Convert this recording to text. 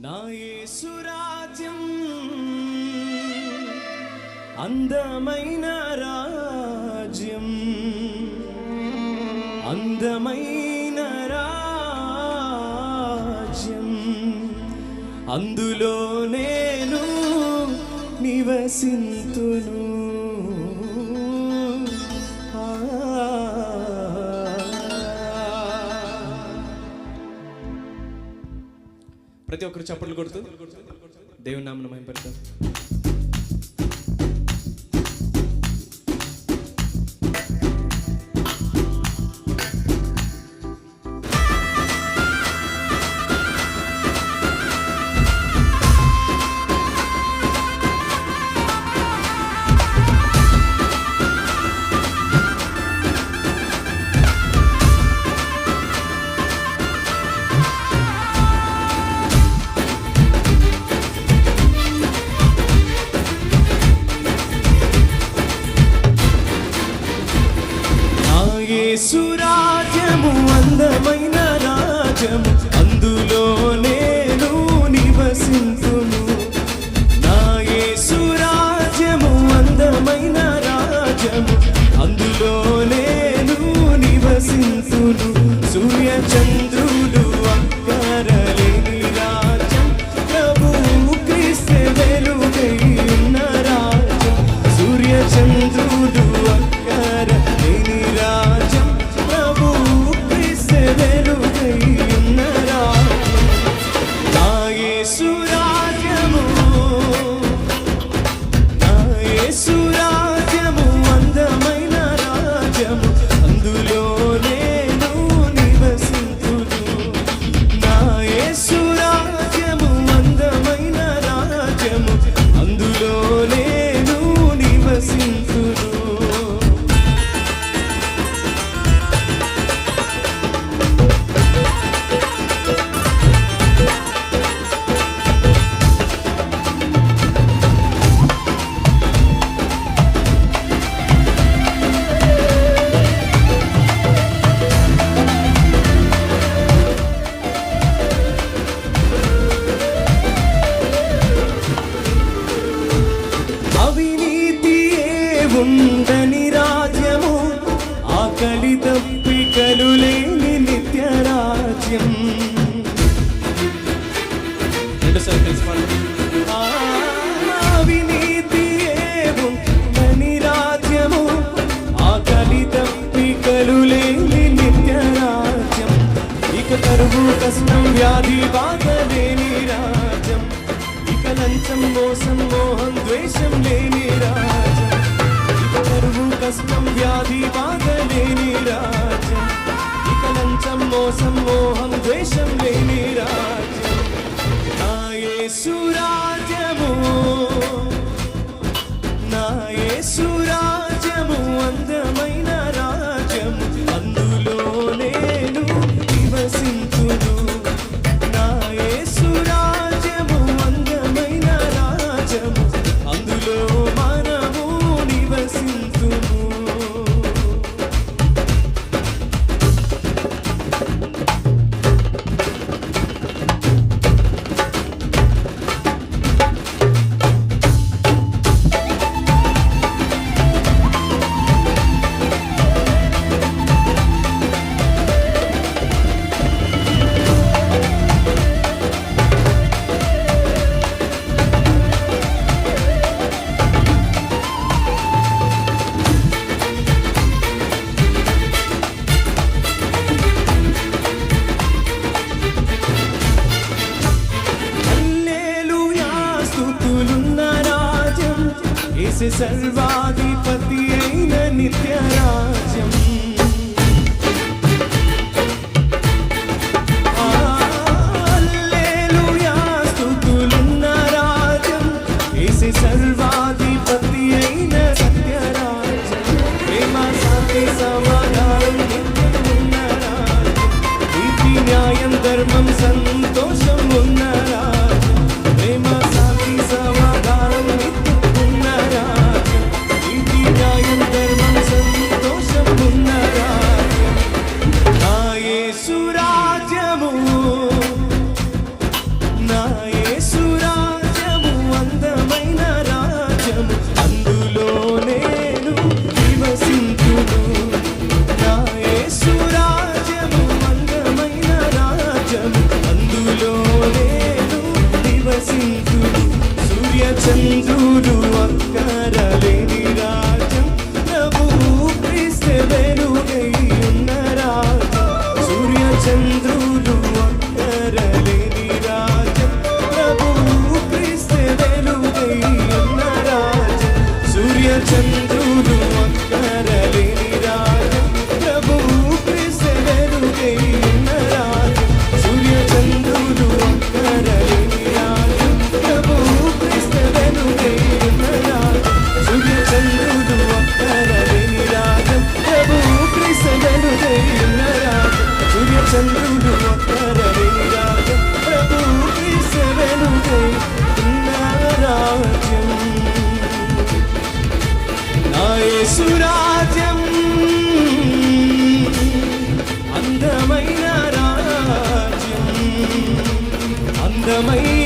నాయసురాజ్యం అందమైన రాజ్యం అందమైన రాజ్యం. అందులో నేను నివసింతును. ప్రతి ఒక్కరు చప్పట్లు కొడుతూ దేవుని నామను మహింపరుస్తారు లెక్కలు లేని నిత్యరాజ్యం. రెండు సర్కిల్స్ అవినీతి ఏముందని రాజ్యము ఆకలి తప్పికలు లేని నిత్యరాజ్యం. ఇక కరువు కష్టం వ్యాధి బాధ లేని రాజ్యం. ఇక లంచం మోసం మోహం ద్వేషం లేని రాజ్యం. ఇక కరువు కష్టం వ్యాధి బాధ सर्वाधिपति नित्यराज्यम् tender இளமை